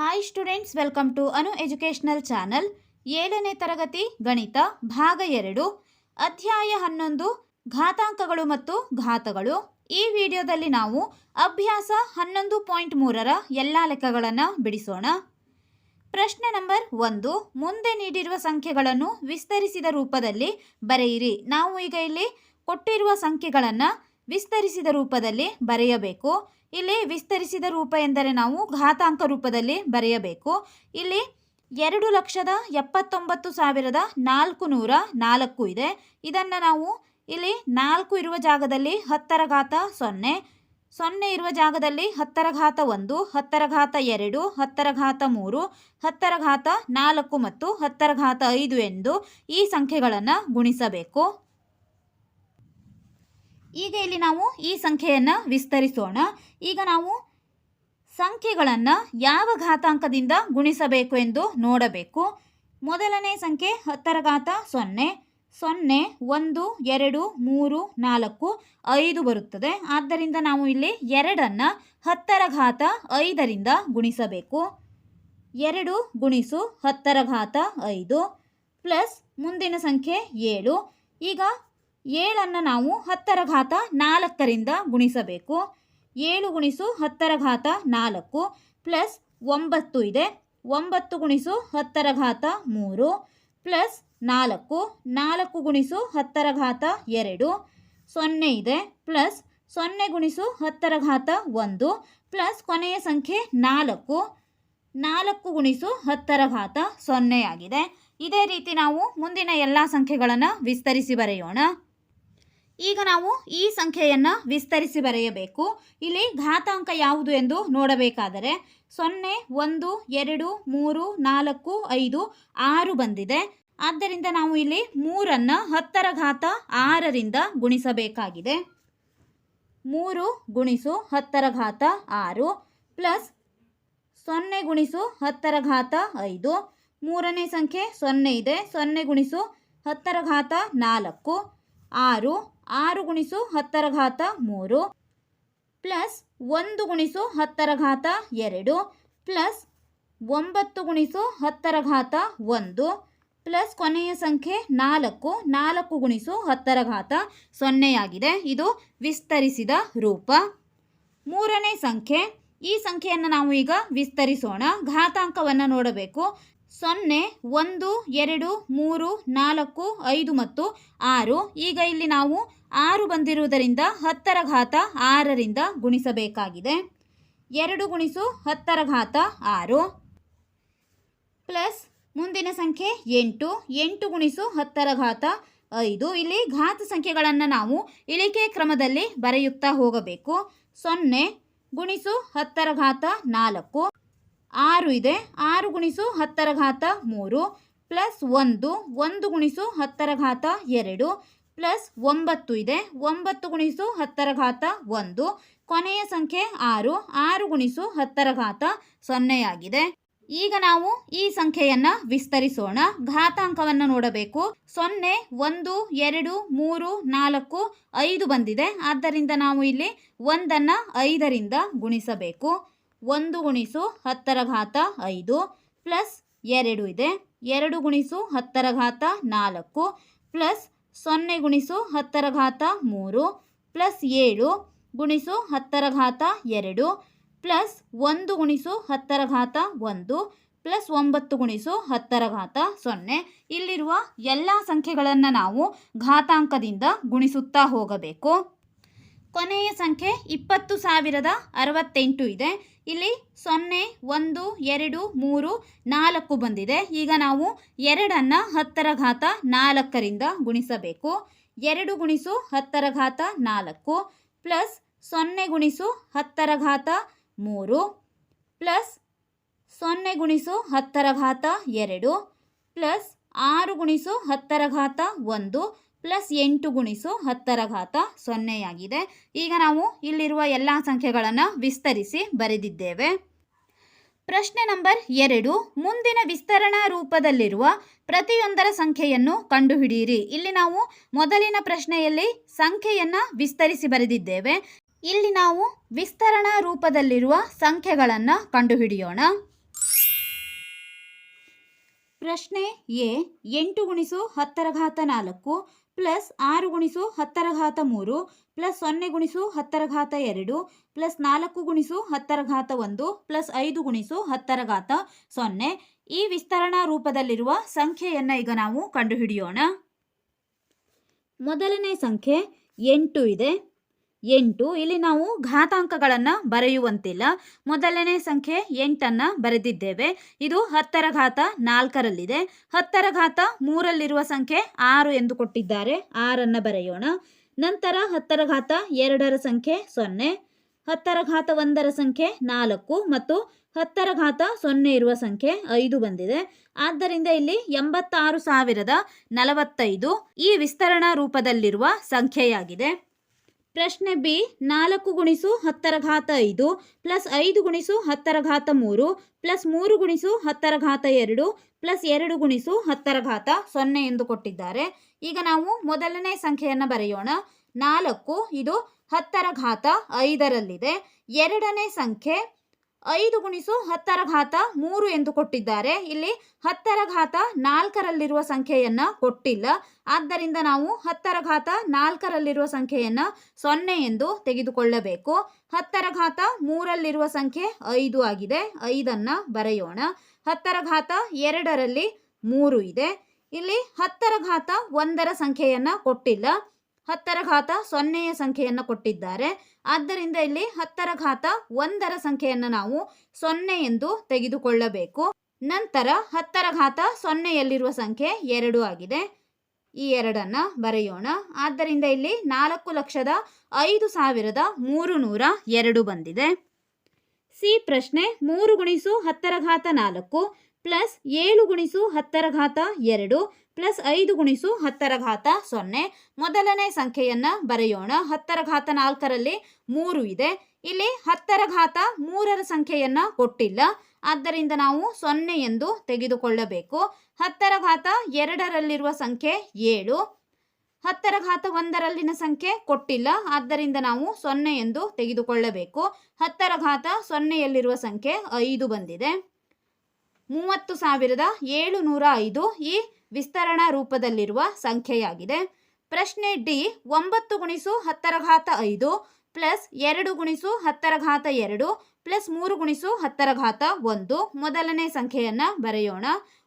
Hi students welcome to Anu educational channel ಏಳನೇ ತರಗತಿ ಗಣಿತ ಭಾಗ ಎರಡು, ಅಧ್ಯಾಯ ಹನ್ನೊಂದು, ಘಾತಾಂಕಗಳು ಮತ್ತು ಘಾತಗಳು. ಈ ವಿಡಿಯೋದಲ್ಲಿ ನಾವು ಅಭ್ಯಾಸ ಹನ್ನೊಂದು ಪಾಯಿಂಟ್ ಮೂರರ ಎಲ್ಲ ಲೆಕ್ಕಗಳನ್ನು ಬಿಡಿಸೋಣ. ಪ್ರಶ್ನೆ ನಂಬರ್ ಒಂದು, ಮುಂದೆ ನೀಡಿರುವ ಸಂಖ್ಯೆಗಳನ್ನು ವಿಸ್ತರಿಸಿದ ರೂಪದಲ್ಲಿ ಬರೆಯಿರಿ. ನಾವು ಈಗ ಇಲ್ಲಿ ಕೊಟ್ಟಿರುವ ಸಂಖ್ಯೆಗಳನ್ನು ವಿಸ್ತರಿಸಿದ ರೂಪದಲ್ಲಿ ಬರೆಯಬೇಕು. ಇಲ್ಲಿ ವಿಸ್ತರಿಸಿದ ರೂಪ ಎಂದರೆ ನಾವು ಘಾತಾಂಕ ರೂಪದಲ್ಲಿ ಬರೆಯಬೇಕು. ಇಲ್ಲಿ ಎರಡು ಲಕ್ಷದ ಎಪ್ಪತ್ತೊಂಬತ್ತು ಸಾವಿರದ ನಾಲ್ಕು ನೂರ ನಾಲ್ಕು ಇದೆ. ಇದನ್ನು ನಾವು ಇಲ್ಲಿ ನಾಲ್ಕು ಇರುವ ಜಾಗದಲ್ಲಿ ಹತ್ತರ ಘಾತ ಸೊನ್ನೆ ಸೊನ್ನೆ ಇರುವ ಜಾಗದಲ್ಲಿ ಹತ್ತರ ಘಾತ ಒಂದು, ಹತ್ತರ ಘಾತ ಎರಡು, ಹತ್ತರ ಘಾತ ಮೂರು, ಹತ್ತರ ಘಾತ ನಾಲ್ಕು ಮತ್ತು ಹತ್ತರ ಘಾತ ಐದು ಎಂದು ಈ ಸಂಖ್ಯೆಗಳನ್ನು ಗುಣಿಸಬೇಕು. ಈಗ ಇಲ್ಲಿ ನಾವು ಈ ಸಂಖ್ಯೆಯನ್ನು ವಿಸ್ತರಿಸೋಣ. ಈಗ ನಾವು ಸಂಖ್ಯೆಗಳನ್ನು ಯಾವ ಘಾತಾಂಕದಿಂದ ಗುಣಿಸಬೇಕು ಎಂದು ನೋಡಬೇಕು. ಮೊದಲನೇ ಸಂಖ್ಯೆ ಹತ್ತರ ಘಾತ ಸೊನ್ನೆ. ಸೊನ್ನೆ, ಒಂದು, ಎರಡು, ಮೂರು, ನಾಲ್ಕು, ಐದು ಬರುತ್ತದೆ. ಆದ್ದರಿಂದ ನಾವು ಇಲ್ಲಿ ಎರಡನ್ನು ಹತ್ತರ ಘಾತ ಐದರಿಂದ ಗುಣಿಸಬೇಕು. ಎರಡು ಗುಣಿಸು ಹತ್ತರ ಘಾತ ಐದು ಪ್ಲಸ್ ಮುಂದಿನ ಸಂಖ್ಯೆ ಏಳು. ಈಗ ಏಳನ್ನು ನಾವು ಹತ್ತರ ಘಾತ ನಾಲ್ಕರಿಂದ ಗುಣಿಸಬೇಕು. ಏಳು ಗುಣಿಸು ಹತ್ತರ ಘಾತ ನಾಲ್ಕು ಪ್ಲಸ್ ಒಂಬತ್ತು ಇದೆ. ಒಂಬತ್ತು ಗುಣಿಸು ಹತ್ತರ ಘಾತ ಮೂರು ಪ್ಲಸ್ ನಾಲ್ಕು ನಾಲ್ಕು ಗುಣಿಸು ಹತ್ತರ ಘಾತ ಎರಡು ಸೊನ್ನೆ ಇದೆ. ಪ್ಲಸ್ ಸೊನ್ನೆ ಗುಣಿಸು ಹತ್ತರ ಘಾತ ಒಂದು ಪ್ಲಸ್ ಕೊನೆಯ ಸಂಖ್ಯೆ ನಾಲ್ಕು ನಾಲ್ಕು ಗುಣಿಸು ಹತ್ತರ ಘಾತ ಸೊನ್ನೆಯಾಗಿದೆ ಇದೇ ರೀತಿ ನಾವು ಮುಂದಿನ ಎಲ್ಲ ಸಂಖ್ಯೆಗಳನ್ನು ವಿಸ್ತರಿಸಿ ಬರೆಯೋಣ. ಈಗ ನಾವು ಈ ಸಂಖ್ಯೆಯನ್ನು ವಿಸ್ತರಿಸಿ ಬರೆಯಬೇಕು. ಇಲ್ಲಿ ಘಾತಾಂಕ ಯಾವುದು ಎಂದು ನೋಡಬೇಕಾದರೆ ಸೊನ್ನೆ, ಒಂದು, ಎರಡು, ಮೂರು, ನಾಲ್ಕು, ಐದು, ಆರು ಬಂದಿದೆ. ಆದ್ದರಿಂದ ನಾವು ಇಲ್ಲಿ ಮೂರನ್ನು ಹತ್ತರ ಘಾತ ಆರರಿಂದ ಗುಣಿಸಬೇಕಾಗಿದೆ. ಮೂರು ಗುಣಿಸು ಹತ್ತರ ಘಾತ ಆರು ಪ್ಲಸ್ ಸೊನ್ನೆ ಗುಣಿಸು ಹತ್ತರ ಘಾತ ಐದು. ಮೂರನೇ ಸಂಖ್ಯೆ ಸೊನ್ನೆ ಇದೆ. ಸೊನ್ನೆ ಗುಣಿಸು ಹತ್ತರ ಘಾತ ನಾಲ್ಕು. ಆರು ಆರು ಗುಣಿಸು ಹತ್ತರ ಘಾತ ಮೂರು ಪ್ಲಸ್ ಒಂದು ಗುಣಿಸು ಹತ್ತರ ಘಾತ ಎರಡು ಪ್ಲಸ್ ಒಂಬತ್ತು ಗುಣಿಸು ಹತ್ತರ ಘಾತ ಒಂದು ಪ್ಲಸ್ ಕೊನೆಯ ಸಂಖ್ಯೆ ನಾಲ್ಕು ನಾಲ್ಕು ಗುಣಿಸು ಹತ್ತರ ಘಾತ ಸೊನ್ನೆಯಾಗಿದೆ ಇದು ವಿಸ್ತರಿಸಿದ ರೂಪ. ಮೂರನೇ ಸಂಖ್ಯೆ. ಈ ಸಂಖ್ಯೆಯನ್ನು ನಾವು ಈಗ ವಿಸ್ತರಿಸೋಣ. ಘಾತಾಂಕವನ್ನು ನೋಡಬೇಕು. ಸೊನ್ನೆ, ಒಂದು, ಎರಡು, ಮೂರು, ನಾಲ್ಕು, ಐದು ಮತ್ತು ಆರು. ಈಗ ಇಲ್ಲಿ ನಾವು ಆರು ಬಂದಿರುವುದರಿಂದ ಹತ್ತರ ಘಾತ ಆರರಿಂದ ಗುಣಿಸಬೇಕಾಗಿದೆ. ಎರಡು ಗುಣಿಸು ಹತ್ತರ ಘಾತ ಆರು. ಪ್ಲಸ್ ಮುಂದಿನ ಸಂಖ್ಯೆ ಎಂಟು. ಎಂಟು ಗುಣಿಸು ಹತ್ತರ ಘಾತ ಐದು. ಇಲ್ಲಿ ಘಾತ ಸಂಖ್ಯೆಗಳನ್ನು ನಾವು ಇಳಿಕೆ ಕ್ರಮದಲ್ಲಿ ಬರೆಯುತ್ತಾ ಹೋಗಬೇಕು. ಸೊನ್ನೆ ಗುಣಿಸು ಹತ್ತರ ಘಾತ ನಾಲ್ಕು. ಆರು ಇದೆ. ಆರು ಗುಣಿಸು ಹತ್ತರ ಘಾತ ಮೂರು ಪ್ಲಸ್ ಒಂದು ಒಂದು ಗುಣಿಸು ಹತ್ತರ ಘಾತ ಎರಡು ಪ್ಲಸ್ ಒಂಬತ್ತು ಇದೆ. ಒಂಬತ್ತು ಗುಣಿಸು ಹತ್ತರ ಘಾತ ಒಂದು. ಕೊನೆಯ ಸಂಖ್ಯೆ ಆರು. ಆರು ಗುಣಿಸು ಹತ್ತರ ಘಾತ ಸೊನ್ನೆಯಾಗಿದೆ ಈಗ ನಾವು ಈ ಸಂಖ್ಯೆಯನ್ನು ವಿಸ್ತರಿಸೋಣ. ಘಾತಾಂಕವನ್ನು ನೋಡಬೇಕು. ಸೊನ್ನೆ, ಒಂದು, ಎರಡು, ಮೂರು, ನಾಲ್ಕು, ಐದು ಬಂದಿದೆ. ಆದ್ದರಿಂದ ನಾವು ಇಲ್ಲಿ ಒಂದನ್ನು ಐದರಿಂದ ಗುಣಿಸಬೇಕು. ಒಂದು ಗುಣಿಸು ಹತ್ತರ ಘಾತ ಐದು ಪ್ಲಸ್ ಎರಡು ಇದೆ. ಎರಡು ಗುಣಿಸು ಹತ್ತರ ಘಾತ ನಾಲ್ಕು ಪ್ಲಸ್ ಸೊನ್ನೆ ಗುಣಿಸು ಹತ್ತರ ಘಾತ ಮೂರು ಪ್ಲಸ್ ಏಳು ಗುಣಿಸು ಹತ್ತರ ಘಾತ ಎರಡು ಪ್ಲಸ್ ಒಂದು ಗುಣಿಸು ಹತ್ತರ ಘಾತ ಒಂದು ಪ್ಲಸ್ ಒಂಬತ್ತು ಗುಣಿಸು ಹತ್ತರ ಘಾತ ಸೊನ್ನೆ. ಇಲ್ಲಿರುವ ಎಲ್ಲ ಸಂಖ್ಯೆಗಳನ್ನು ನಾವು ಘಾತಾಂಕದಿಂದ ಗುಣಿಸುತ್ತಾ ಹೋಗಬೇಕು. ಕೊನೆಯ ಸಂಖ್ಯೆ ಇಪ್ಪತ್ತು ಸಾವಿರದ ಅರವತ್ತೆಂಟು ಇದೆ. ಇಲ್ಲಿ ಸೊನ್ನೆ, ಒಂದು, ಎರಡು, ಮೂರು, ನಾಲ್ಕು ಬಂದಿದೆ. ಈಗ ನಾವು ಎರಡನ್ನು ಹತ್ತರ ಘಾತ ನಾಲ್ಕರಿಂದ ಗುಣಿಸಬೇಕು. ಎರಡು ಗುಣಿಸು ಹತ್ತರ ಘಾತ ನಾಲ್ಕು ಪ್ಲಸ್ ಸೊನ್ನೆ ಗುಣಿಸು ಹತ್ತರ ಘಾತ ಮೂರು ಪ್ಲಸ್ ಸೊನ್ನೆ ಗುಣಿಸು ಹತ್ತರ ಘಾತ ಎರಡು ಪ್ಲಸ್ ಆರು ಗುಣಿಸು ಹತ್ತರ ಘಾತ ಒಂದು ಪ್ಲಸ್ ಎಂಟು ಗುಣಿಸು ಹತ್ತರ ಘಾತ ಸೊನ್ನೆಯಾಗಿದೆ. ಈಗ ನಾವು ಇಲ್ಲಿರುವ ಎಲ್ಲ ಸಂಖ್ಯೆಗಳನ್ನು ವಿಸ್ತರಿಸಿ ಬರೆದಿದ್ದೇವೆ. ಪ್ರಶ್ನೆ ನಂಬರ್ ಎರಡು, ಮುಂದಿನ ವಿಸ್ತರಣಾ ರೂಪದಲ್ಲಿರುವ ಪ್ರತಿಯೊಂದರ ಸಂಖ್ಯೆಯನ್ನು ಕಂಡುಹಿಡಿಯಿರಿ. ಇಲ್ಲಿ ನಾವು ಮೊದಲಿನ ಪ್ರಶ್ನೆಯಲ್ಲಿ ಸಂಖ್ಯೆಯನ್ನು ವಿಸ್ತರಿಸಿ ಬರೆದಿದ್ದೇವೆ. ಇಲ್ಲಿ ನಾವು ವಿಸ್ತರಣಾ ರೂಪದಲ್ಲಿರುವ ಸಂಖ್ಯೆಗಳನ್ನು ಕಂಡುಹಿಡಿಯೋಣ. ಪ್ರಶ್ನೆ ಎ, ಎಂಟು ಗುಣಿಸು ಹತ್ತರ ಘಾತ ನಾಲ್ಕು ಪ್ಲಸ್ ಆರು ಗುಣಿಸು ಹತ್ತರ ಘಾತ ಮೂರು, ಪ್ಲಸ್ ಸೊನ್ನೆ ಗುಣಿಸು ಹತ್ತರ ಘಾತ ಎರಡು, ಪ್ಲಸ್ ನಾಲ್ಕು ಗುಣಿಸು ಹತ್ತರ ಘಾತ ಒಂದು, ಪ್ಲಸ್ ಐದು ಗುಣಿಸು ಹತ್ತರ ಘಾತ ಸೊನ್ನೆ. ಈ ವಿಸ್ತರಣಾ ರೂಪದಲ್ಲಿರುವ ಸಂಖ್ಯೆಯನ್ನು ಈಗ ನಾವು ಕಂಡುಹಿಡಿಯೋಣ. ಮೊದಲನೇ ಸಂಖ್ಯೆ ಎಂಟು ಇದೆ. ಎಂಟು. ಇಲ್ಲಿ ನಾವು ಘಾತಾಂಕಗಳನ್ನು ಬರೆಯುವಂತಿಲ್ಲ. ಮೊದಲನೇ ಸಂಖ್ಯೆ ಎಂಟನ್ನು ಬರೆದಿದ್ದೇವೆ. ಇದು ಹತ್ತರ ಘಾತ ನಾಲ್ಕರಲ್ಲಿದೆ. ಹತ್ತರ ಘಾತ ಮೂರಲ್ಲಿರುವ ಸಂಖ್ಯೆ ಆರು ಎಂದು ಕೊಟ್ಟಿದ್ದಾರೆ. ಆರನ್ನು ಬರೆಯೋಣ. ನಂತರ ಹತ್ತರ ಘಾತ ಎರಡರ ಸಂಖ್ಯೆ ಸೊನ್ನೆ. ಹತ್ತರ ಘಾತ ಒಂದರ ಸಂಖ್ಯೆ ನಾಲ್ಕು ಮತ್ತು ಹತ್ತರ ಘಾತ ಸೊನ್ನೆ ಇರುವ ಸಂಖ್ಯೆ ಐದು ಬಂದಿದೆ. ಆದ್ದರಿಂದ ಇಲ್ಲಿ ಎಂಬತ್ತಾರು ಸಾವಿರದ ನಲವತ್ತೈದು ಈ ವಿಸ್ತರಣಾ ರೂಪದಲ್ಲಿರುವ ಸಂಖ್ಯೆಯಾಗಿದೆ. ಪ್ರಶ್ನೆ ಬಿ, ನಾಲ್ಕು ಗುಣಿಸು ಹತ್ತರ ಘಾತ ಐದು, ಪ್ಲಸ್ ಐದು ಗುಣಿಸು ಹತ್ತರ ಘಾತ ಮೂರು, ಪ್ಲಸ್ ಮೂರು ಗುಣಿಸು ಹತ್ತರ ಘಾತ ಎರಡು, ಪ್ಲಸ್ ಎರಡು ಗುಣಿಸು ಹತ್ತರ ಘಾತ ಸೊನ್ನೆ ಎಂದು ಕೊಟ್ಟಿದ್ದಾರೆ. ಈಗ ನಾವು ಮೊದಲನೇ ಸಂಖ್ಯೆಯನ್ನು ಬರೆಯೋಣ. ನಾಲ್ಕು, ಇದು ಹತ್ತರ ಘಾತ ಐದರಲ್ಲಿದೆ. ಎರಡನೇ ಸಂಖ್ಯೆ ಐದು ಗುಣಿಸು ಹತ್ತರ ಘಾತ ಮೂರು ಎಂದು ಕೊಟ್ಟಿದ್ದಾರೆ. ಇಲ್ಲಿ ಹತ್ತರ ಘಾತ ನಾಲ್ಕರಲ್ಲಿರುವ ಸಂಖ್ಯೆಯನ್ನು ಕೊಟ್ಟಿಲ್ಲ. ಆದ್ದರಿಂದ ನಾವು ಹತ್ತರ ಘಾತ ನಾಲ್ಕರಲ್ಲಿರುವ ಸಂಖ್ಯೆಯನ್ನು ಸೊನ್ನೆ ಎಂದು ತೆಗೆದುಕೊಳ್ಳಬೇಕು. ಹತ್ತರ ಘಾತ ಮೂರಲ್ಲಿರುವ ಸಂಖ್ಯೆ ಐದು ಆಗಿದೆ. ಐದನ್ನು ಬರೆಯೋಣ. ಹತ್ತರ ಘಾತ ಎರಡರಲ್ಲಿ ಮೂರು ಇದೆ. ಇಲ್ಲಿ ಹತ್ತರ ಘಾತ ಒಂದರ ಸಂಖ್ಯೆಯನ್ನು ಕೊಟ್ಟಿಲ್ಲ. ಹತ್ತರ ಘಾತ ಸೊನ್ನೆಯ ಸಂಖ್ಯೆಯನ್ನು ಕೊಟ್ಟಿದ್ದಾರೆ. ಆದ್ದರಿಂದ ಇಲ್ಲಿ ಹತ್ತರ ಘಾತ ಒಂದರ ಸಂಖ್ಯೆಯನ್ನು ನಾವು ಸೊನ್ನೆ ಎಂದು ತೆಗೆದುಕೊಳ್ಳಬೇಕು. ನಂತರ ಹತ್ತರ ಘಾತ ಸೊನ್ನೆಯಲ್ಲಿರುವ ಸಂಖ್ಯೆ ಎರಡು ಆಗಿದೆ. ಈ ಎರಡನ್ನ ಬರೆಯೋಣ. ಆದ್ದರಿಂದ ಇಲ್ಲಿ ನಾಲ್ಕು ಲಕ್ಷದ ಐದು ಸಾವಿರದ ಮೂರು ನೂರ ಎರಡು ಬಂದಿದೆ. ಸಿ ಪ್ರಶ್ನೆ ಮೂರು ಗುಣಿಸು ಹತ್ತರ ಘಾತ ನಾಲ್ಕು ಪ್ಲಸ್ ಏಳು ಗುಣಿಸು ಹತ್ತರ ಘಾತ ಎರಡು ಪ್ಲಸ್ ಐದು ಗುಣಿಸು ಹತ್ತರ ಘಾತ ಸೊನ್ನೆ. ಮೊದಲನೇ ಸಂಖ್ಯೆಯನ್ನು ಬರೆಯೋಣ. ಹತ್ತರ ಘಾತ ನಾಲ್ಕರಲ್ಲಿ ಮೂರು ಇದೆ. ಇಲ್ಲಿ ಹತ್ತರ ಘಾತ ಮೂರರ ಸಂಖ್ಯೆಯನ್ನು ಕೊಟ್ಟಿಲ್ಲ. ಆದ್ದರಿಂದ ನಾವು ಸೊನ್ನೆ ಎಂದು ತೆಗೆದುಕೊಳ್ಳಬೇಕು. ಹತ್ತರ ಘಾತ ಎರಡರಲ್ಲಿರುವ ಸಂಖ್ಯೆ ಏಳು. ಹತ್ತರ ಘಾತ ಒಂದರಲ್ಲಿನ ಸಂಖ್ಯೆ ಕೊಟ್ಟಿಲ್ಲ. ಆದ್ದರಿಂದ ನಾವು ಸೊನ್ನೆ ಎಂದು ತೆಗೆದುಕೊಳ್ಳಬೇಕು. ಹತ್ತರ ಘಾತ ಸೊನ್ನೆಯಲ್ಲಿರುವ ಸಂಖ್ಯೆ ಐದು ಬಂದಿದೆ. ಮೂವತ್ತು ಸಾವಿರದ ಏಳು ನೂರ ಐದು. ಈ ವಿಸ್ತರಣಾ ರೂಪದಲ್ಲಿರುವ ಸಂಖ್ಯೆಯಾಗಿದೆ. ಪ್ರಶ್ನೆ ಡಿ, ಒಂಬತ್ತು ಗುಣಿಸು ಹತ್ತರ ಘಾತ ಐದು ಪ್ಲಸ್ ಎರಡು ಗುಣಿಸು ಹತ್ತರ ಘಾತ ಎರಡು ಪ್ಲಸ್ ಮೂರು ಗುಣಿಸು ಹತ್ತರ ಘಾತ ಒಂದು. ಮೊದಲನೇ ಸಂಖ್ಯೆಯನ್ನು ಬರೆಯೋಣ.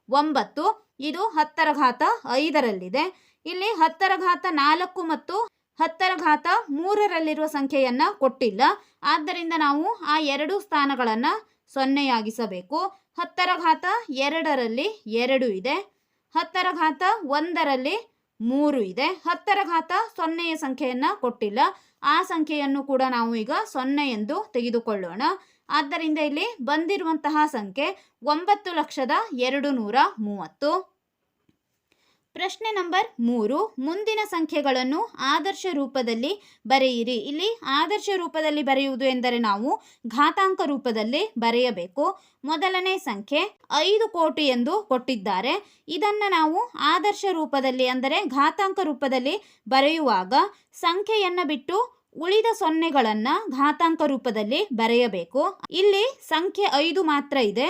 ಒಂಬತ್ತು, ಇದು ಹತ್ತರ ಘಾತ ಐದರಲ್ಲಿದೆ. ಇಲ್ಲಿ ಹತ್ತರ ಘಾತ ನಾಲ್ಕು ಮತ್ತು ಹತ್ತರ ಘಾತ ಮೂರರಲ್ಲಿರುವ ಸಂಖ್ಯೆಯನ್ನು ಕೊಟ್ಟಿಲ್ಲ. ಆದ್ದರಿಂದ ನಾವು ಆ ಎರಡು ಸ್ಥಾನಗಳನ್ನು ಸೊನ್ನೆಯಾಗಿಸಬೇಕು. ಹತ್ತರ ಘಾತ ಎರಡರಲ್ಲಿ ಎರಡು ಇದೆ. ಹತ್ತರ ಘಾತ ಒಂದರಲ್ಲಿ ಮೂರು ಇದೆ. ಹತ್ತರ ಘಾತ ಸೊನ್ನೆಯ ಸಂಖ್ಯೆಯನ್ನು ಕೊಟ್ಟಿಲ್ಲ. ಆ ಸಂಖ್ಯೆಯನ್ನು ಕೂಡ ನಾವು ಈಗ ಸೊನ್ನೆ ಎಂದು ತೆಗೆದುಕೊಳ್ಳೋಣ. ಆದ್ದರಿಂದ ಇಲ್ಲಿ ಬಂದಿರುವಂತಹ ಸಂಖ್ಯೆ ಒಂಬತ್ತು ಲಕ್ಷದ ಎರಡು ನೂರ ಮೂವತ್ತು. ಪ್ರಶ್ನೆ ನಂಬರ್ ಮೂರು. ಮುಂದಿನ ಸಂಖ್ಯೆಗಳನ್ನು ಆದರ್ಶ ರೂಪದಲ್ಲಿ ಬರೆಯಿರಿ. ಇಲ್ಲಿ ಆದರ್ಶ ರೂಪದಲ್ಲಿ ಬರೆಯುವುದು ಎಂದರೆ ನಾವು ಘಾತಾಂಕ ರೂಪದಲ್ಲಿ ಬರೆಯಬೇಕು. ಮೊದಲನೇ ಸಂಖ್ಯೆ ಐದು ಕೋಟಿ ಎಂದು ಕೊಟ್ಟಿದ್ದಾರೆ. ಇದನ್ನು ನಾವು ಆದರ್ಶ ರೂಪದಲ್ಲಿ ಅಂದರೆ ಘಾತಾಂಕ ರೂಪದಲ್ಲಿ ಬರೆಯುವಾಗ ಸಂಖ್ಯೆಯನ್ನು ಬಿಟ್ಟು ಉಳಿದ ಸೊನ್ನೆಗಳನ್ನು ಘಾತಾಂಕ ರೂಪದಲ್ಲಿ ಬರೆಯಬೇಕು. ಇಲ್ಲಿ ಸಂಖ್ಯೆ ಐದು ಮಾತ್ರ ಇದೆ.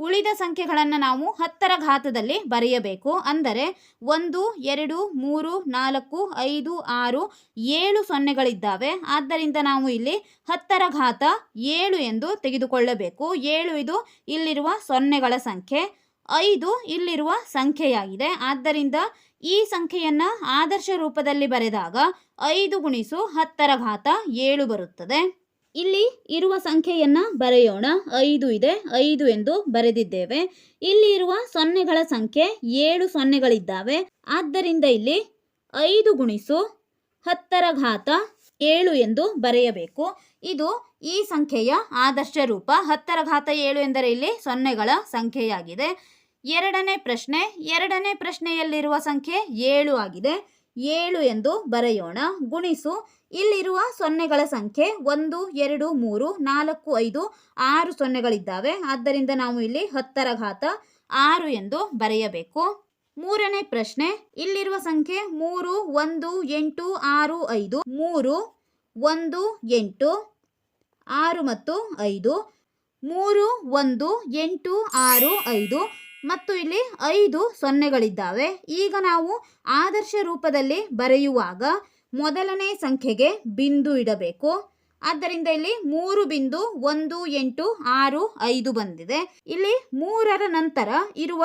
ಉಳಿದ ಸಂಖ್ಯೆಗಳನ್ನು ನಾವು ಹತ್ತರ ಘಾತದಲ್ಲಿ ಬರೆಯಬೇಕು. ಅಂದರೆ ಒಂದು, ಎರಡು, ಮೂರು, ನಾಲ್ಕು, ಐದು, ಆರು, ಏಳು ಸೊನ್ನೆಗಳಿದ್ದಾವೆ. ಆದ್ದರಿಂದ ನಾವು ಇಲ್ಲಿ ಹತ್ತರ ಘಾತ ಏಳು ಎಂದು ತೆಗೆದುಕೊಳ್ಳಬೇಕು. ಏಳು ಇದು ಇಲ್ಲಿರುವ ಸೊನ್ನೆಗಳ ಸಂಖ್ಯೆ. ಐದು ಇಲ್ಲಿರುವ ಸಂಖ್ಯೆಯಾಗಿದೆ. ಆದ್ದರಿಂದ ಈ ಸಂಖ್ಯೆಯನ್ನು ಆದರ್ಶ ರೂಪದಲ್ಲಿ ಬರೆದಾಗ ಐದು ಗುಣಿಸು ಹತ್ತರ ಘಾತ ಏಳು ಬರುತ್ತದೆ. ಇಲ್ಲಿ ಇರುವ ಸಂಖ್ಯೆಯನ್ನು ಬರೆಯೋಣ. ಐದು ಇದೆ. ಐದು ಎಂದು ಬರೆದಿದ್ದೇವೆ. ಇಲ್ಲಿ ಇರುವ ಸೊನ್ನೆಗಳ ಸಂಖ್ಯೆ ಏಳು ಸೊನ್ನೆಗಳಿದ್ದಾವೆ. ಆದ್ದರಿಂದ ಇಲ್ಲಿ ಐದು ಗುಣಿಸು ಹತ್ತರ ಘಾತ ಏಳು ಎಂದು ಬರೆಯಬೇಕು. ಇದು ಈ ಸಂಖ್ಯೆಯ ಆದರ್ಶ ರೂಪ. ಹತ್ತರ ಘಾತ ಏಳು ಎಂದರೆ ಇಲ್ಲಿ ಸೊನ್ನೆಗಳ ಸಂಖ್ಯೆಯಾಗಿದೆ. ಎರಡನೇ ಪ್ರಶ್ನೆ. ಎರಡನೇ ಪ್ರಶ್ನೆಯಲ್ಲಿರುವ ಸಂಖ್ಯೆ ಏಳು ಆಗಿದೆ. ಏಳು ಎಂದು ಬರೆಯೋಣ. ಗುಣಿಸು. ಇಲ್ಲಿರುವ ಸೊನ್ನೆಗಳ ಸಂಖ್ಯೆ ಒಂದು, ಎರಡು, ಮೂರು, ನಾಲ್ಕು, ಐದು, ಆರು ಸೊನ್ನೆಗಳಿದ್ದಾವೆ. ಆದ್ದರಿಂದ ನಾವು ಇಲ್ಲಿ ಹತ್ತರ ಘಾತ ಆರು ಎಂದು ಬರೆಯಬೇಕು. ಮೂರನೇ ಪ್ರಶ್ನೆ. ಇಲ್ಲಿರುವ ಸಂಖ್ಯೆ ಮೂರು, ಒಂದು, ಎಂಟು, ಆರು, ಐದು, ಮೂರು, ಒಂದು, ಎಂಟು, ಆರು ಮತ್ತು ಐದು, ಮೂರು, ಒಂದು, ಎಂಟು, ಆರು, ಐದು ಮತ್ತು ಇಲ್ಲಿ ಐದು ಸೊನ್ನೆಗಳಿದ್ದಾವೆ. ಈಗ ನಾವು ಆದರ್ಶ ರೂಪದಲ್ಲಿ ಬರೆಯುವಾಗ ಮೊದಲನೇ ಸಂಖ್ಯೆಗೆ ಬಿಂದು ಇಡಬೇಕು. ಆದ್ದರಿಂದ ಇಲ್ಲಿ ಮೂರು ಬಿಂದು ಒಂದು, ಎಂಟು, ಆರು, ಐದು ಬಂದಿದೆ. ಇಲ್ಲಿ ಮೂರರ ನಂತರ ಇರುವ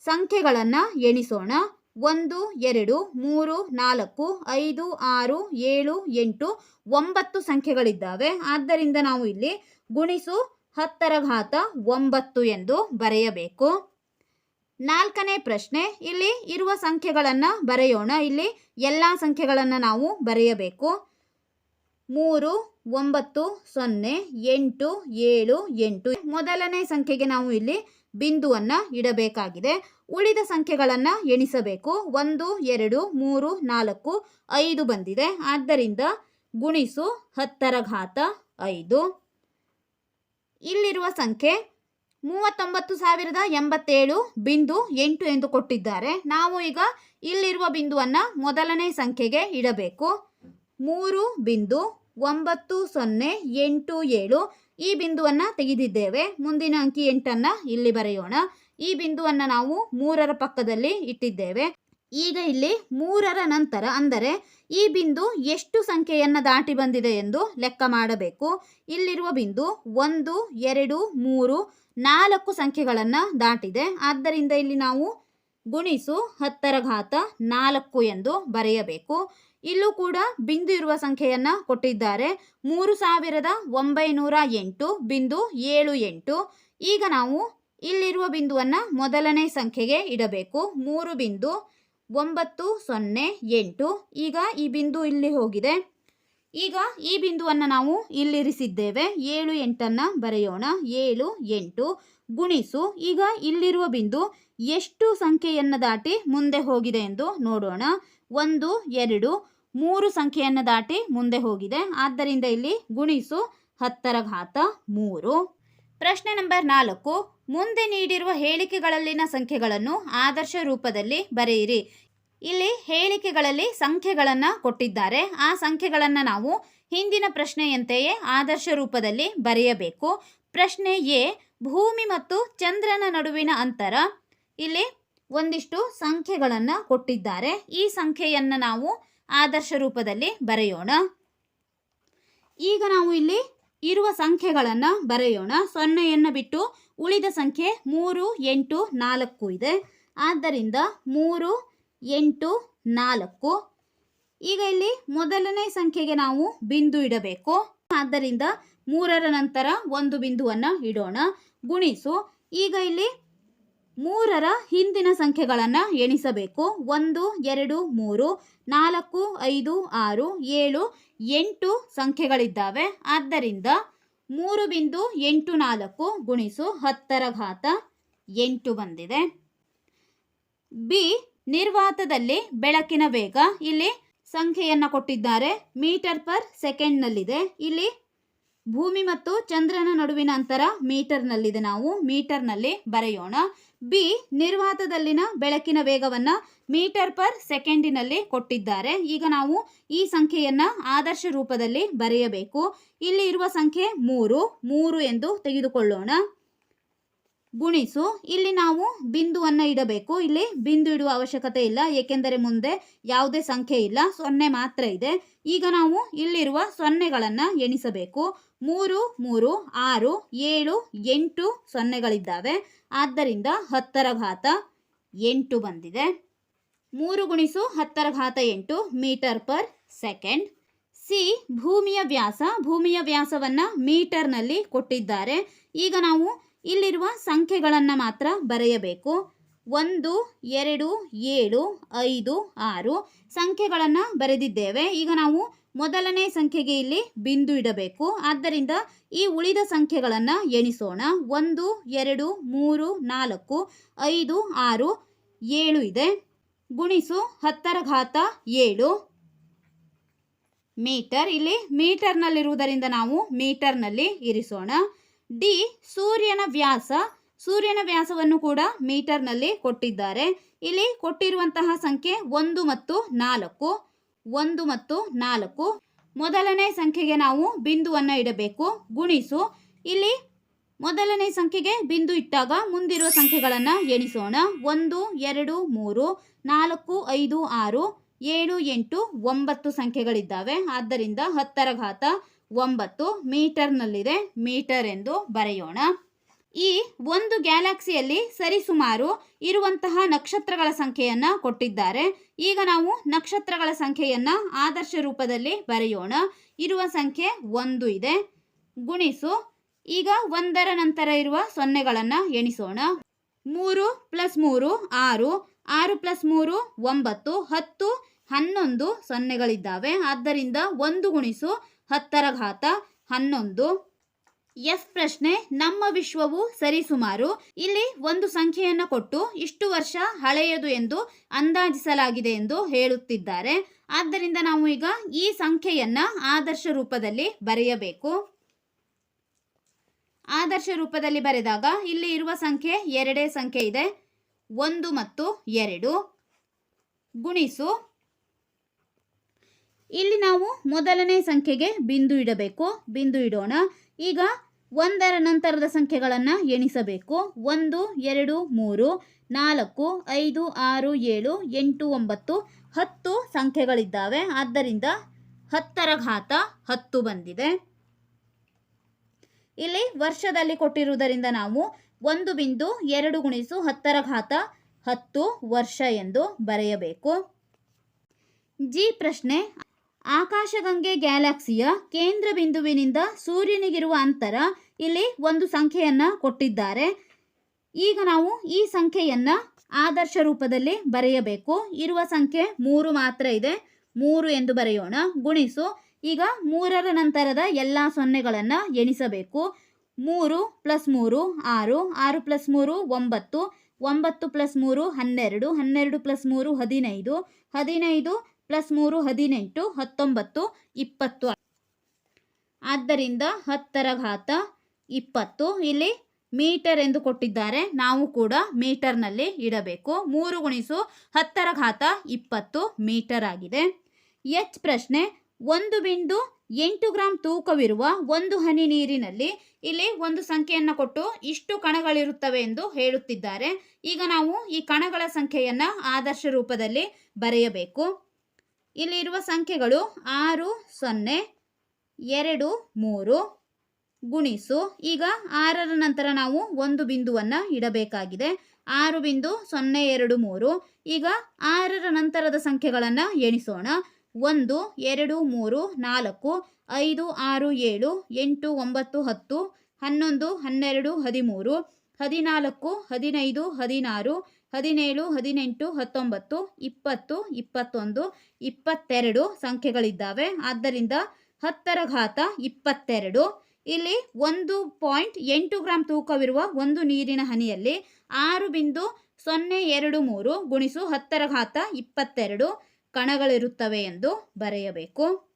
ಸಂಖ್ಯೆಗಳನ್ನು ಎಣಿಸೋಣ. ಒಂದು, ಎರಡು, ಮೂರು, ನಾಲ್ಕು, ಐದು, ಆರು, ಏಳು, ಎಂಟು, ಒಂಬತ್ತು ಸಂಖ್ಯೆಗಳಿದ್ದಾವೆ. ಆದ್ದರಿಂದ ನಾವು ಇಲ್ಲಿ ಗುಣಿಸು ಹತ್ತರ ಘಾತ ಒಂಬತ್ತು ಎಂದು ಬರೆಯಬೇಕು. ನಾಲ್ಕನೇ ಪ್ರಶ್ನೆ, ಇಲ್ಲಿ ಇರುವ ಸಂಖ್ಯೆಗಳನ್ನು ಬರೆಯೋಣ. ಇಲ್ಲಿ ಎಲ್ಲ ಸಂಖ್ಯೆಗಳನ್ನು ನಾವು ಬರೆಯಬೇಕು. ಮೂರು, ಒಂಬತ್ತು, ಸೊನ್ನೆ, ಎಂಟು, ಏಳು, ಎಂಟು. ಮೊದಲನೇ ಸಂಖ್ಯೆಗೆ ನಾವು ಇಲ್ಲಿ ಬಿಂದುವನ್ನು ಇಡಬೇಕಾಗಿದೆ. ಉಳಿದ ಸಂಖ್ಯೆಗಳನ್ನು ಎಣಿಸಬೇಕು. ಒಂದು, ಎರಡು, ಮೂರು, ನಾಲ್ಕು, ಐದು ಬಂದಿದೆ. ಆದ್ದರಿಂದ ಗುಣಿಸು ಹತ್ತರ ಘಾತ ಐದು. ಇಲ್ಲಿರುವ ಸಂಖ್ಯೆ ಮೂವತ್ತೊಂಬತ್ತು ಸಾವಿರದ ಎಂಬತ್ತೇಳು ಬಿಂದು ಎಂಟು ಎಂದು ಕೊಟ್ಟಿದ್ದಾರೆ. ನಾವು ಈಗ ಇಲ್ಲಿರುವ ಬಿಂದುವನ್ನು ಮೊದಲನೇ ಸಂಖ್ಯೆಗೆ ಇಡಬೇಕು. ಮೂರು ಬಿಂದು ಒಂಬತ್ತು ಸೊನ್ನೆ ಎಂಟು ಏಳು ಈ ಬಿಂದುವನ್ನು ತೆಗೆದಿದ್ದೇವೆ. ಮುಂದಿನ ಅಂಕಿ ಎಂಟನ್ನು ಇಲ್ಲಿ ಬರೆಯೋಣ. ಈ ಬಿಂದುವನ್ನು ನಾವು ಮೂರರ ಪಕ್ಕದಲ್ಲಿ ಇಟ್ಟಿದ್ದೇವೆ. ಈಗ ಇಲ್ಲಿ ಮೂರರ ನಂತರ ಅಂದರೆ ಈ ಬಿಂದು ಎಷ್ಟು ಸಂಖ್ಯೆಯನ್ನು ದಾಟಿ ಬಂದಿದೆ ಎಂದು ಲೆಕ್ಕ ಮಾಡಬೇಕು. ಇಲ್ಲಿರುವ ಬಿಂದು ಒಂದು, ಎರಡು, ಮೂರು, ನಾಲ್ಕು ಸಂಖ್ಯೆಗಳನ್ನು ದಾಟಿದೆ. ಆದ್ದರಿಂದ ಇಲ್ಲಿ ನಾವು ಗುಣಿಸು ಹತ್ತರ ಘಾತ ನಾಲ್ಕು ಎಂದು ಬರೆಯಬೇಕು. ಇಲ್ಲೂ ಕೂಡ ಬಿಂದು ಇರುವ ಸಂಖ್ಯೆಯನ್ನು ಕೊಟ್ಟಿದ್ದಾರೆ. ಮೂರು ಸಾವಿರದ ಒಂಬೈನೂರ ಎಂಟು, ಬಿಂದು ಏಳು ಎಂಟು. ಈಗ ನಾವು ಇಲ್ಲಿರುವ ಬಿಂದುವನ್ನು ಮೊದಲನೇ ಸಂಖ್ಯೆಗೆ ಇಡಬೇಕು. ಮೂರು ಬಿಂದು ಒಂಬತ್ತು, ಸೊನ್ನೆ, ಎಂಟು. ಈಗ ಈ ಬಿಂದು ಇಲ್ಲಿ ಹೋಗಿದೆ. ಈಗ ಈ ಬಿಂದುವನ್ನು ನಾವು ಇಲ್ಲಿರಿಸಿದ್ದೇವೆ. ಏಳು ಎಂಟನ್ನು ಬರೆಯೋಣ. ಏಳು, ಎಂಟು ಗುಣಿಸು. ಈಗ ಇಲ್ಲಿರುವ ಬಿಂದು ಎಷ್ಟು ಸಂಖ್ಯೆಯನ್ನು ದಾಟಿ ಮುಂದೆ ಹೋಗಿದೆ ಎಂದು ನೋಡೋಣ. ಒಂದು, ಎರಡು, ಮೂರು ಸಂಖ್ಯೆಯನ್ನು ದಾಟಿ ಮುಂದೆ ಹೋಗಿದೆ. ಆದ್ದರಿಂದ ಇಲ್ಲಿ ಗುಣಿಸು ಹತ್ತರ ಘಾತ ಮೂರು. ಪ್ರಶ್ನೆ ನಂಬರ್ ನಾಲ್ಕು. ಮುಂದೆ ನೀಡಿರುವ ಹೇಳಿಕೆಗಳಲ್ಲಿನ ಸಂಖ್ಯೆಗಳನ್ನು ಆದರ್ಶ ರೂಪದಲ್ಲಿ ಬರೆಯಿರಿ. ಇಲ್ಲಿ ಹೇಳಿಕೆಗಳಲ್ಲಿ ಸಂಖ್ಯೆಗಳನ್ನು ಕೊಟ್ಟಿದ್ದಾರೆ. ಆ ಸಂಖ್ಯೆಗಳನ್ನು ನಾವು ಹಿಂದಿನ ಪ್ರಶ್ನೆಯಂತೆಯೇ ಆದರ್ಶ ರೂಪದಲ್ಲಿ ಬರೆಯಬೇಕು. ಪ್ರಶ್ನೆ ಎ, ಭೂಮಿ ಮತ್ತು ಚಂದ್ರನ ನಡುವಿನ ಅಂತರ. ಇಲ್ಲಿ ಒಂದಿಷ್ಟು ಸಂಖ್ಯೆಗಳನ್ನು ಕೊಟ್ಟಿದ್ದಾರೆ. ಈ ಸಂಖ್ಯೆಯನ್ನು ನಾವು ಆದರ್ಶ ರೂಪದಲ್ಲಿ ಬರೆಯೋಣ. ಈಗ ನಾವು ಇಲ್ಲಿ ಇರುವ ಸಂಖ್ಯೆಗಳನ್ನು ಬರೆಯೋಣ. ಸೊನ್ನೆಯನ್ನು ಬಿಟ್ಟು ಉಳಿದ ಸಂಖ್ಯೆ ಮೂರು, ಎಂಟು, ನಾಲ್ಕು ಇದೆ. ಆದ್ದರಿಂದ ಮೂರು, ಎಂಟು, ನಾಲ್ಕು. ಈಗ ಇಲ್ಲಿ ಮೊದಲನೇ ಸಂಖ್ಯೆಗೆ ನಾವು ಬಿಂದು ಇಡಬೇಕು. ಆದ್ದರಿಂದ ಮೂರರ ನಂತರ ಒಂದು ಬಿಂದುವನ್ನು ಇಡೋಣ. ಗುಣಿಸು. ಈಗ ಇಲ್ಲಿ ಮೂರರ ಹಿಂದಿನ ಸಂಖ್ಯೆಗಳನ್ನು ಎಣಿಸಬೇಕು. ಒಂದು, ಎರಡು, ಮೂರು, ನಾಲ್ಕು, ಐದು, ಆರು, ಏಳು, ಎಂಟು ಸಂಖ್ಯೆಗಳಿದ್ದಾವೆ. ಆದ್ದರಿಂದ ಮೂರು ಬಿಂದು ಎಂಟು ನಾಲ್ಕು ಗುಣಿಸು ಹತ್ತರ ಘಾತ ಎಂಟು ಬಂದಿದೆ. ಬಿ, ನಿರ್ವಾತದಲ್ಲಿ ಬೆಳಕಿನ ವೇಗ. ಇಲ್ಲಿ ಸಂಖ್ಯೆಯನ್ನು ಕೊಟ್ಟಿದ್ದಾರೆ. ಮೀಟರ್ ಪರ್ ಸೆಕೆಂಡ್ನಲ್ಲಿದೆ. ಇಲ್ಲಿ ಭೂಮಿ ಮತ್ತು ಚಂದ್ರನ ನಡುವಿನ ಅಂತರ ಮೀಟರ್ನಲ್ಲಿದೆ ನಾವು. ಮೀಟರ್ನಲ್ಲಿ ಬರೆಯೋಣ. ಬಿ ನಿರ್ವಾತದಲ್ಲಿನ ಬೆಳಕಿನ ವೇಗವನ್ನು ಮೀಟರ್ ಪರ್ ಸೆಕೆಂಡಿನಲ್ಲಿ ಕೊಟ್ಟಿದ್ದಾರೆ. ಈಗ ನಾವು ಈ ಸಂಖ್ಯೆಯನ್ನು ಆದರ್ಶ ರೂಪದಲ್ಲಿ ಬರೆಯಬೇಕು. ಇಲ್ಲಿ ಇರುವ ಸಂಖ್ಯೆ ಮೂರು. ಮೂರು ಎಂದು ತೆಗೆದುಕೊಳ್ಳೋಣ. ಗುಣಿಸು. ಇಲ್ಲಿ ನಾವು ಬಿಂದುವನ್ನು ಇಡಬೇಕು. ಇಲ್ಲಿ ಬಿಂದು ಇಡುವ ಅವಶ್ಯಕತೆ ಇಲ್ಲ. ಏಕೆಂದರೆ ಮುಂದೆ ಯಾವುದೇ ಸಂಖ್ಯೆ ಇಲ್ಲ. ಸೊನ್ನೆ ಮಾತ್ರ ಇದೆ. ಈಗ ನಾವು ಇಲ್ಲಿರುವ ಸೊನ್ನೆಗಳನ್ನು ಎಣಿಸಬೇಕು. ಮೂರು ಮೂರು, ಆರು, ಏಳು, ಎಂಟು ಸೊನ್ನೆಗಳಿದ್ದಾವೆ. ಆದ್ದರಿಂದ ಹತ್ತರ ಘಾತ ಎಂಟು ಬಂದಿದೆ. ಮೂರು ಗುಣಿಸು ಹತ್ತರ ಘಾತ ಎಂಟು ಮೀಟರ್ ಪರ್ ಸೆಕೆಂಡ್. ಸಿ, ಭೂಮಿಯ ವ್ಯಾಸ. ಭೂಮಿಯ ವ್ಯಾಸವನ್ನು ಮೀಟರ್ನಲ್ಲಿ ಕೊಟ್ಟಿದ್ದಾರೆ. ಈಗ ನಾವು ಇಲ್ಲಿರುವ ಸಂಖ್ಯೆಗಳನ್ನು ಮಾತ್ರ ಬರೆಯಬೇಕು. ಒಂದು, ಎರಡು, ಏಳು, ಐದು, ಆರು ಸಂಖ್ಯೆಗಳನ್ನು ಬರೆದಿದ್ದೇವೆ. ಈಗ ನಾವು ಮೊದಲನೇ ಸಂಖ್ಯೆಗೆ ಇಲ್ಲಿ ಬಿಂದು ಇಡಬೇಕು. ಆದ್ದರಿಂದ ಈ ಉಳಿದ ಸಂಖ್ಯೆಗಳನ್ನು ಎಣಿಸೋಣ. ಒಂದು, ಎರಡು, ಮೂರು, ನಾಲ್ಕು, ಐದು, ಆರು, ಏಳು ಇದೆ. ಗುಣಿಸು ಹತ್ತರ ಘಾತ ಏಳು. ಮೀಟರ್. ಇಲ್ಲಿ ಮೀಟರ್ನಲ್ಲಿರುವುದರಿಂದ ನಾವು ಮೀಟರ್ನಲ್ಲಿ ಇರಿಸೋಣ. ಡಿ ಸೂರ್ಯನ ವ್ಯಾಸ, ಸೂರ್ಯನ ವ್ಯಾಸವನ್ನು ಕೂಡ ಮೀಟರ್ನಲ್ಲಿ ಕೊಟ್ಟಿದ್ದಾರೆ. ಇಲ್ಲಿ ಕೊಟ್ಟಿರುವಂತಹ ಸಂಖ್ಯೆ ಒಂದು ಮತ್ತು ನಾಲ್ಕು, ಒಂದು ಮತ್ತು ನಾಲ್ಕು. ಮೊದಲನೇ ಸಂಖ್ಯೆಗೆ ನಾವು ಬಿಂದುವನ್ನು ಇಡಬೇಕು, ಗುಣಿಸು. ಇಲ್ಲಿ ಮೊದಲನೇ ಸಂಖ್ಯೆಗೆ ಬಿಂದು ಇಟ್ಟಾಗ ಮುಂದಿರುವ ಸಂಖ್ಯೆಗಳನ್ನು ಎಣಿಸೋಣ. ಒಂದು, ಎರಡು, ಮೂರು, ನಾಲ್ಕು, ಐದು, ಆರು, ಏಳು, ಎಂಟು, ಒಂಬತ್ತು ಸಂಖ್ಯೆಗಳಿದ್ದಾವೆ. ಆದ್ದರಿಂದ ಹತ್ತರ ಘಾತ ಒಂಬತ್ತು ಮೀಟರ್ನಲ್ಲಿದೆ. ಮೀಟರ್ ಎಂದು ಬರೆಯೋಣ. ಈ ಒಂದು ಗ್ಯಾಲಕ್ಸಿಯಲ್ಲಿ ಸರಿಸುಮಾರು ಇರುವಂತಹ ನಕ್ಷತ್ರಗಳ ಸಂಖ್ಯೆಯನ್ನು ಕೊಟ್ಟಿದ್ದಾರೆ. ಈಗ ನಾವು ನಕ್ಷತ್ರಗಳ ಸಂಖ್ಯೆಯನ್ನು ಆದರ್ಶ ರೂಪದಲ್ಲಿ ಬರೆಯೋಣ. ಇರುವ ಸಂಖ್ಯೆ ಒಂದು ಇದೆ. ಗುಣಿಸು. ಈಗ ಒಂದರ ನಂತರ ಇರುವ ಸೊನ್ನೆಗಳನ್ನು ಎಣಿಸೋಣ. ಮೂರು ಪ್ಲಸ್ ಮೂರು ಆರು. ಆರು ಪ್ಲಸ್ ಮೂರು ಒಂಬತ್ತು. ಹತ್ತು. ಹನ್ನೊಂದು ಸೊನ್ನೆಗಳಿದ್ದಾವೆ. ಆದ್ದರಿಂದ ಒಂದು ಗುಣಿಸು. ಹತ್ತರ ಘಾತ ಹನ್ನೊಂದು. ಎಸ್ ಪ್ರಶ್ನೆ, ನಮ್ಮ ವಿಶ್ವವು ಸರಿಸುಮಾರು, ಇಲ್ಲಿ ಒಂದು ಸಂಖ್ಯೆಯನ್ನು ಕೊಟ್ಟು ಇಷ್ಟು ವರ್ಷ ಹಳೆಯದು ಎಂದು ಅಂದಾಜಿಸಲಾಗಿದೆ ಎಂದು ಹೇಳುತ್ತಿದ್ದಾರೆ. ಆದ್ದರಿಂದ ನಾವು ಈಗ ಈ ಸಂಖ್ಯೆಯನ್ನು ಆದರ್ಶ ರೂಪದಲ್ಲಿ ಬರೆಯಬೇಕು. ಆದರ್ಶ ರೂಪದಲ್ಲಿ ಬರೆದಾಗ ಇಲ್ಲಿ ಇರುವ ಸಂಖ್ಯೆ ಎರಡೇ ಸಂಖ್ಯೆ ಇದೆ. ಒಂದು ಮತ್ತು ಎರಡು. ಗುಣಿಸು ಇಲ್ಲಿ ನಾವು ಮೊದಲನೇ ಸಂಖ್ಯೆಗೆ ಬಿಂದು ಇಡಬೇಕು. ಬಿಂದು ಇಡೋಣ. ಈಗ ಒಂದರ ನಂತರದ ಸಂಖ್ಯೆಗಳನ್ನು ಎಣಿಸಬೇಕು. ಒಂದು, ಎರಡು, ಮೂರು, ನಾಲ್ಕು, ಐದು, ಆರು, ಏಳು, ಎಂಟು, ಒಂಬತ್ತು, ಹತ್ತು ಸಂಖ್ಯೆಗಳಿದ್ದಾವೆ. ಆದ್ದರಿಂದ ಹತ್ತರ ಘಾತ ಹತ್ತು ಬಂದಿದೆ. ಇಲ್ಲಿ ವರ್ಷದಲ್ಲಿ ಕೊಟ್ಟಿರುವುದರಿಂದ ನಾವು ಒಂದು ಬಿಂದು ಎರಡು ಗುಣಿಸು ಹತ್ತರ ಘಾತ ಹತ್ತು ವರ್ಷ ಎಂದು ಬರೆಯಬೇಕು. ಜಿ ಪ್ರಶ್ನೆ ಆಕಾಶಗಂಗೆ ಗ್ಯಾಲಕ್ಸಿಯ ಕೇಂದ್ರ ಬಿಂದುವಿನಿಂದ ಸೂರ್ಯನಿಗಿರುವ ಅಂತರ ಇಲ್ಲಿ ಒಂದು ಸಂಖ್ಯೆಯನ್ನು ಕೊಟ್ಟಿದ್ದಾರೆ. ಈಗ ನಾವು ಈ ಸಂಖ್ಯೆಯನ್ನು ಆದರ್ಶ ರೂಪದಲ್ಲಿ ಬರೆಯಬೇಕು. ಇರುವ ಸಂಖ್ಯೆ ಮೂರು ಮಾತ್ರ ಇದೆ. ಮೂರು ಎಂದು ಬರೆಯೋಣ. ಗುಣಿಸು. ಈಗ ಮೂರರ ನಂತರದ ಎಲ್ಲ ಸೊನ್ನೆಗಳನ್ನು ಎಣಿಸಬೇಕು. ಮೂರು ಪ್ಲಸ್ ಮೂರು ಆರು ಆರು ಪ್ಲಸ್ ಮೂರು ಒಂಬತ್ತು ಒಂಬತ್ತು ಪ್ಲಸ್ ಮೂರು ಹನ್ನೆರಡು ಹನ್ನೆರಡು ಪ್ಲಸ್ ಮೂರು ಹದಿನೈದು ಹದಿನೈದು ಪ್ಲಸ್ ಮೂರು ಹದಿನೆಂಟು, ಹತ್ತೊಂಬತ್ತು, ಇಪ್ಪತ್ತು. ಆದ್ದರಿಂದ ಹತ್ತರ ಘಾತ ಇಪ್ಪತ್ತು. ಇಲ್ಲಿ ಮೀಟರ್ ಎಂದು ಕೊಟ್ಟಿದ್ದಾರೆ. ನಾವು ಕೂಡ ಮೀಟರ್ನಲ್ಲಿ ಇಡಬೇಕು. ಮೂರು ಗುಣಿಸು ಹತ್ತರ ಘಾತ ಇಪ್ಪತ್ತು ಮೀಟರ್ ಆಗಿದೆ. ಎಚ್ ಪ್ರಶ್ನೆ, ಒಂದು ಬಿಂದು ಎಂಟು ಗ್ರಾಂ ತೂಕವಿರುವ ಒಂದು ಹನಿ ನೀರಿನಲ್ಲಿ ಇಲ್ಲಿ ಒಂದು ಸಂಖ್ಯೆಯನ್ನು ಕೊಟ್ಟು ಇಷ್ಟು ಕಣಗಳಿರುತ್ತವೆ ಎಂದು ಹೇಳುತ್ತಿದ್ದಾರೆ. ಈಗ ನಾವು ಈ ಕಣಗಳ ಸಂಖ್ಯೆಯನ್ನು ಆದರ್ಶ ರೂಪದಲ್ಲಿ ಬರೆಯಬೇಕು. ಇಲ್ಲಿ ಇರುವ ಸಂಖ್ಯೆಗಳು ಆರು, ಸೊನ್ನೆ, ಎರಡು, ಮೂರು ಗುಣಿಸು. ಈಗ ಆರರ ನಂತರ ನಾವು ಒಂದು ಬಿಂದುವನ್ನು ಇಡಬೇಕಾಗಿದೆ. ಆರು ಬಿಂದು, ಸೊನ್ನೆ, ಎರಡು, ಮೂರು. ಈಗ ಆರರ ನಂತರದ ಸಂಖ್ಯೆಗಳನ್ನು ಎಣಿಸೋಣ. ಒಂದು, ಎರಡು, ಮೂರು, ನಾಲ್ಕು, ಐದು, ಆರು, ಏಳು, ಎಂಟು, ಒಂಬತ್ತು, ಹತ್ತು, ಹನ್ನೊಂದು, ಹನ್ನೆರಡು, ಹದಿಮೂರು, ಹದಿನಾಲ್ಕು, ಹದಿನೈದು, ಹದಿನಾರು ಹದಿನೇಳು, ಹದಿನೆಂಟು, ಹತ್ತೊಂಬತ್ತು, ಇಪ್ಪತ್ತು, ಇಪ್ಪತ್ತೊಂದು, ಇಪ್ಪತ್ತೆರಡು ಸಂಖ್ಯೆಗಳಿದ್ದಾವೆ. ಆದ್ದರಿಂದ ಹತ್ತರ ಘಾತ ಇಪ್ಪತ್ತೆರಡು. ಇಲ್ಲಿ ಒಂದು ಪಾಯಿಂಟ್ ಎಂಟು ಗ್ರಾಂ ತೂಕವಿರುವ ಒಂದು ನೀರಿನ ಹನಿಯಲ್ಲಿ ಆರು ಬಿಂದು ಸೊನ್ನೆ ಎರಡು ಮೂರು ಗುಣಿಸು ಹತ್ತರ ಘಾತ ಇಪ್ಪತ್ತೆರಡು ಕಣಗಳಿರುತ್ತವೆ ಎಂದು ಬರೆಯಬೇಕು.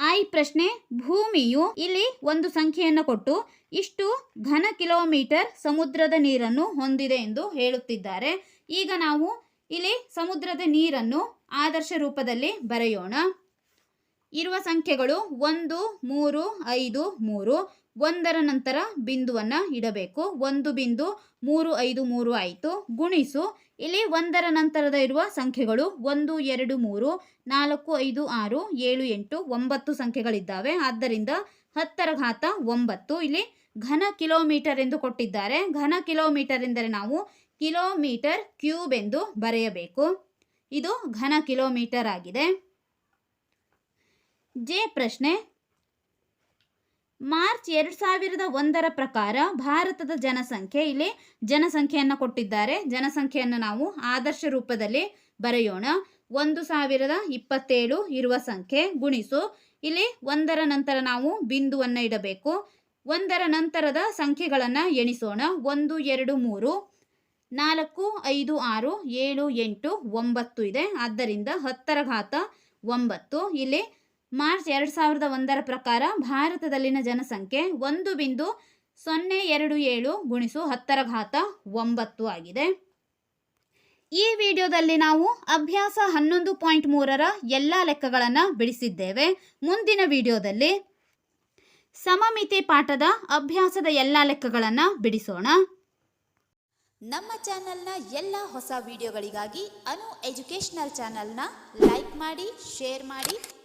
ಐ ಪ್ರಶ್ನೆ ಭೂಮಿಯು ಇಲ್ಲಿ ಒಂದು ಸಂಖ್ಯೆಯನ್ನು ಕೊಟ್ಟು ಇಷ್ಟು ಘನ ಕಿಲೋಮೀಟರ್ ಸಮುದ್ರದ ನೀರನ್ನು ಹೊಂದಿದೆ ಎಂದು ಹೇಳುತ್ತಿದ್ದಾರೆ. ಈಗ ನಾವು ಇಲ್ಲಿ ಸಮುದ್ರದ ನೀರನ್ನು ಆದರ್ಶ ರೂಪದಲ್ಲಿ ಬರೆಯೋಣ. ಇರುವ ಸಂಖ್ಯೆಗಳು ಒಂದು, ಮೂರು, ಐದು, ಮೂರು. ಒಂದರ ನಂತರ ಬಿಂದುವನ್ನು ಇಡಬೇಕು. ಒಂದು ಬಿಂದು ಮೂರು ಐದು ಮೂರು ಆಯಿತು. ಗುಣಿಸು. ಇಲ್ಲಿ ಒಂದರ ನಂತರದ ಇರುವ ಸಂಖ್ಯೆಗಳು ಒಂದು, ಎರಡು, ಮೂರು, ನಾಲ್ಕು, ಐದು, ಆರು, ಏಳು, ಎಂಟು, ಒಂಬತ್ತು ಸಂಖ್ಯೆಗಳಿದ್ದಾವೆ. ಆದ್ದರಿಂದ ಹತ್ತರ ಘಾತ ಒಂಬತ್ತು. ಇಲ್ಲಿ ಘನ ಕಿಲೋಮೀಟರ್ ಎಂದು ಕೊಟ್ಟಿದ್ದಾರೆ. ಘನ ಕಿಲೋಮೀಟರ್ ಎಂದರೆ ನಾವು ಕಿಲೋಮೀಟರ್ ಕ್ಯೂಬ್ ಎಂದು ಬರೆಯಬೇಕು. ಇದು ಘನ ಕಿಲೋಮೀಟರ್ ಆಗಿದೆ. ಜೆ ಪ್ರಶ್ನೆ ಮಾರ್ಚ್ ಎರಡು ಸಾವಿರದ ಒಂದರ ಪ್ರಕಾರ ಭಾರತದ ಜನಸಂಖ್ಯೆ ಇಲ್ಲಿ ಜನಸಂಖ್ಯೆಯನ್ನು ಕೊಟ್ಟಿದ್ದಾರೆ. ಜನಸಂಖ್ಯೆಯನ್ನು ನಾವು ಆದರ್ಶ ರೂಪದಲ್ಲಿ ಬರೆಯೋಣ. ಒಂದು ಸಾವಿರದ ಇಪ್ಪತ್ತೇಳು ಇರುವ ಸಂಖ್ಯೆ ಗುಣಿಸು. ಇಲ್ಲಿ ಒಂದರ ನಂತರ ನಾವು ಬಿಂದುವನ್ನು ಇಡಬೇಕು. ಒಂದರ ನಂತರದ ಸಂಖ್ಯೆಗಳನ್ನು ಎಣಿಸೋಣ. ಒಂದು, ಎರಡು, ಮೂರು, ನಾಲ್ಕು, ಐದು, ಆರು, ಏಳು, ಎಂಟು, ಒಂಬತ್ತು ಇದೆ. ಆದ್ದರಿಂದ ಹತ್ತರ ಘಾತ ಒಂಬತ್ತು. ಇಲ್ಲಿ ಮಾರ್ಚ್ ಎರಡು ಸಾವಿರದ ಒಂದರ ಪ್ರಕಾರ ಭಾರತದಲ್ಲಿನ ಜನಸಂಖ್ಯೆ ಒಂದು ಬಿಂದು ಸೊನ್ನೆ ಎರಡು ಏಳು ಗುಣಿಸು ಹತ್ತರ ಘಾತ ಒಂಬತ್ತು ಆಗಿದೆ. ಈ ವಿಡಿಯೋದಲ್ಲಿ ನಾವು ಅಭ್ಯಾಸ ಹನ್ನೊಂದು ಪಾಯಿಂಟ್ ಮೂರರ ಎಲ್ಲ ಲೆಕ್ಕಗಳನ್ನು ಬಿಡಿಸಿದ್ದೇವೆ. ಮುಂದಿನ ವಿಡಿಯೋದಲ್ಲಿ ಸಮಮಿತಿ ಪಾಠದ ಅಭ್ಯಾಸದ ಎಲ್ಲ ಲೆಕ್ಕಗಳನ್ನು ಬಿಡಿಸೋಣ. ನಮ್ಮ ಚಾನೆಲ್ನ ಎಲ್ಲ ಹೊಸ ವಿಡಿಯೋಗಳಿಗಾಗಿ ಅನು ಎಜುಕೇಷನಲ್ ಚಾನೆಲ್ನ ಲೈಕ್ ಮಾಡಿ, ಶೇರ್ ಮಾಡಿ